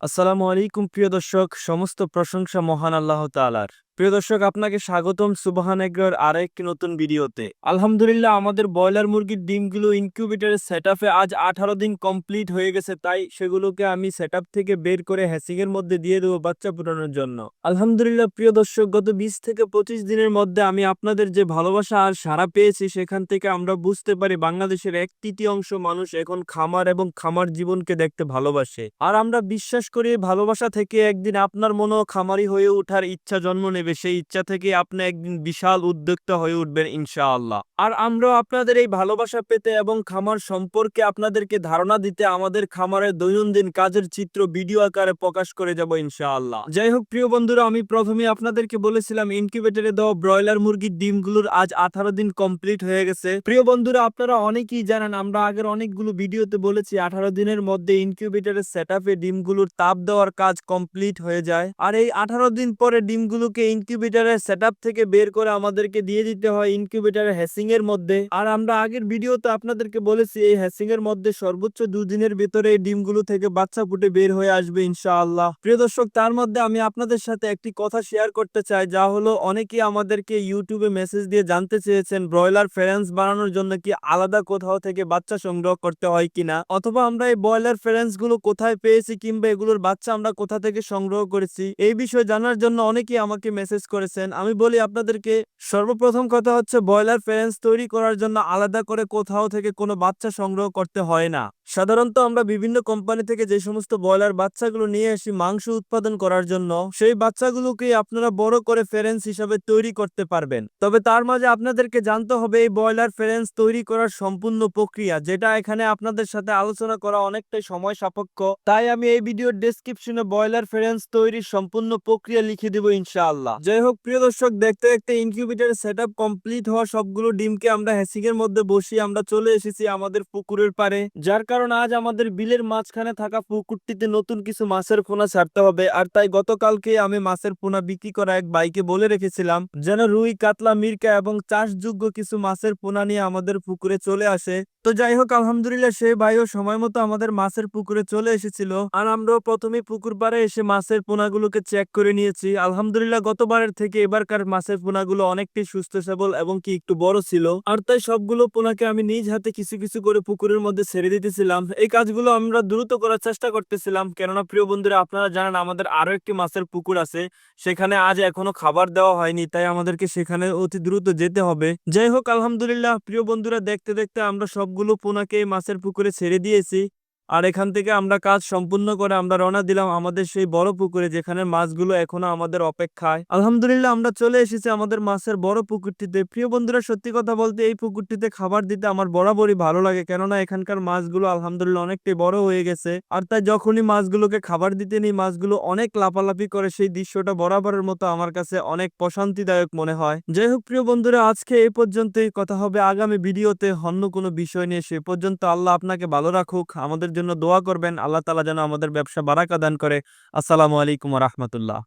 আসসালামু আলাইকুম প্রিয় দর্শক। সমস্ত প্রশংসা মহান আল্লাহ তাআলার। প্রিয় দর্শক, আপনাকে স্বাগতম। সুবাহান এগ্রোর আরও একটি নতুন ভিডিওতে। আলহামদুলিল্লাহ, আমাদের ব্রয়লার মুরগির ডিমগুলো ইনকিউবেটরের সেট আজ আঠারো দিন কমপ্লিট হয়ে গেছে। তাই সেগুলোকে আমি সেট থেকে বের করে হ্যাসিং এর মধ্যে দিয়ে দেবো বাচ্চা ফুটানোর জন্য। আলহামদুলিল্লাহ, প্রিয় দর্শক, গত বিশ থেকে পঁচিশ দিনের মধ্যে আমি আপনাদের যে ভালোবাসা আর সাড়া পেয়েছি, সেখান থেকে আমরা বুঝতে পারি বাংলাদেশের এক তৃতীয়াংশ মানুষ এখন খামার এবং খামার জীবনকে দেখতে ভালোবাসে। আর আমরা বিশ্বাস করি, ভালোবাসা থেকে একদিন আপনার মনেও খামারি হয়ে ওঠার ইচ্ছা জন্ম নেবে। সেই ইচ্ছা থেকে আপনি একদিন বিশাল উদ্যোক্তা হয়ে উঠবেন ইনশাআল্লাহ। আর আমরাও আপনাদের এই ভালোবাসা পেতে এবং খামার সম্পর্কে আপনাদেরকে ধারণা দিতে আমাদের খামারের দৈনন্দিন কাজের চিত্র ভিডিও আকারে প্রকাশ করে যাব ইনশাআল্লাহ। যাই হোক, প্রিয় বন্ধুরা, আমি প্রথমে আপনাদেরকে বলেছিলাম, ইনকিউবেটরে দেওয়া ব্রয়লার মুরগির ডিমগুলোর আজ আঠারো দিন কমপ্লিট হয়ে গেছে। প্রিয় বন্ধুরা, আপনারা অনেকেই জানেন, আমরা আগের অনেকগুলো ভিডিওতে বলেছি, আঠারো দিনের মধ্যে ইনকিউবেটরের সেট আপে ডিমগুলোর তাপ দেওয়ার কাজ কমপ্লিট হয়ে যায়। আর এই আঠারো দিন পরে ডিমগুলোকে ইনকিউবেটরের সেট থেকে বের করে আমাদেরকে দিয়ে দিতে হয় ইনকিউবেটরের হ্যাসিং এর মধ্যে। আর আমরা আগের ভিডিওতে আপনাদেরকে বলেছি, এই হ্যাসিং এর মধ্যে সর্বোচ্চ দুদিনের ভিতরে এই ডিমগুলো থেকে বাচ্চা ফুটে বের হয়ে আসবে ইনশাআল্লাহ। প্রিয় দর্শক, তার মধ্যে আমি আপনাদের সাথে একটি কথা শেয়ার করতে চাই, যা হলো অনেকেই আমাদেরকে ইউটিউবে মেসেজ দিয়ে জানতে চেয়েছেন, ব্রয়লার ফেরেন্স বানানোর জন্য কি আলাদা কোথাও থেকে বাচ্চা সংগ্রহ করতে হয় কিনা? অথবা আমরা এই ব্রয়লার ফেরেন্সগুলো কোথায় পেয়েছি কিংবা এগুলোর বাচ্চা আমরা কোথা থেকে সংগ্রহ করেছি? এই বিষয়ে জানার জন্য অনেকেই আমাকে মেসেজ করেছেন। আমি বলি আপনাদেরকে, সর্বপ্রথম কথা হচ্ছে, ব্রয়লার ফেরেন্স তৈরি করার জন্য আলাদা করে কোথাও থেকে কোনো বাচ্চা সংগ্রহ করতে হয় না। সাধারণত আমরা বিভিন্ন কোম্পানি থেকে যে সমস্ত ব্রয়লার বাচ্চাগুলো নিয়ে আসি, মাংস উৎপাদন করার জন্য, সেই বাচ্চাগুলোকে আপনারা বড় করে ফেরেন্স হিসাবে তৈরি করতে পারবেন। তবে তার মাঝে আপনাদেরকে জানতে হবে, এই ব্রয়লার ফেরেন্স তৈরি করার সম্পূর্ণ প্রক্রিয়া, যেটা এখানে আপনাদের সাথে আলোচনা করা অনেকটাই সময় সাপেক্ষ। তাই আমি এই ভিডিওর ডেসক্রিপশনে ব্রয়লার ফেরেন্স তৈরির সম্পূর্ণ প্রক্রিয়া লিখে দিব ইনশাআল্লাহ। যাই হোক, প্রিয় দর্শক, দেখতে দেখতে ইনকিউবেটর সেট কমপ্লিট হওয়া সবগুলো ডিমকে আমরা হ্যাসিং এর মধ্যে বসিয়ে আমরা চলে এসেছি আমাদের পুকুরের পারে যার আজ আমাদের বিলের মাঝখানে থাকা পুকুরটিতে নতুন কিছু মাছের পোনা ছাড়তে হবে। আর তাই গতকালকে আমি মাছের পোনা বিক্রি করা এক বাইকে বলে রেখেছিলাম, যেন রুই, কাতলা, মির্কা এবং চাষযোগ্য কিছু মাছের পোনা নিয়ে আমাদের পুকুরে চলে আসে। তো যাই হোক, আলহামদুলিল্লাহ সেই ভাইও সময় মতো আমাদের মাছের পুকুরে চলে এসেছিল। আর আমরাও প্রথমে পুকুর পাড়ে এসে মাছের পোনাগুলোকে চেক করে নিয়েছি। আলহামদুলিল্লাহ, গতবারের থেকে এবারকার মাছের পোনাগুলো অনেকটাই সুস্থ, সবল এবং কি একটু বড় ছিল। আর তাই সবগুলো পোনাকে আমি নিজ হাতে কিছু কিছু করে পুকুরের মধ্যে ছেড়ে দিতেছিলাম। এই কাজগুলো আমরা দ্রুত করার চেষ্টা করতেছিলাম। কেননা, প্রিয় বন্ধুরা, আপনারা জানেন আমাদের আরও একটি মাছের পুকুর আছে। সেখানে আজ এখনও খাবার দেওয়া হয়নি, তাই আমাদেরকে সেখানে অতি দ্রুত যেতে হবে। যাই হোক, আলহামদুলিল্লাহ, প্রিয় বন্ধুরা, দেখতে দেখতে আমরা সবগুলো পোনাকে মাছের পুকুরে ছেড়ে দিয়েছি। আর এখান থেকে আমরা কাজ সম্পূর্ণ করে আমরা রওনা দিলাম আমাদের সেই বড় পুকুরে যেখানে মাছগুলো এখনও আমাদের অপেক্ষায়। আলহামদুলিল্লাহ আমরা চলে এসেছি আমাদের মাছের বড় পুকুরটিতে। প্রিয় বন্ধুরা, সত্যি কথা বলতে এই পুকুরটিতে খাবার দিতে আমার বরাবরই ভালো লাগে, কেননা এখানকার মাছগুলো আলহামদুলিল্লাহ অনেকটাই বড় হয়ে গেছে। আর তাই যখনই মাছগুলোকে খাবার দিতে নিই, মাছগুলো অনেক লাফালাফি করে, সেই দৃশ্যটা বরাবরের মতো আমার কাছে অনেক প্রশান্তিদায়ক মনে হয়। যাই হোক, প্রিয় বন্ধুরা, আজকে এই পর্যন্তই। কথা হবে আগামী ভিডিওতে অন্য কোনো বিষয় নিয়ে। সে পর্যন্ত আল্লাহ আপনাকে ভালো রাখুক, আমাদের জন্য দোয়া করবেন। আল্লাহ তালা যেন আমাদের ব্যবসা বারাকা দান করে। আসসালামু আলাইকুম রহমতুল্লাহ।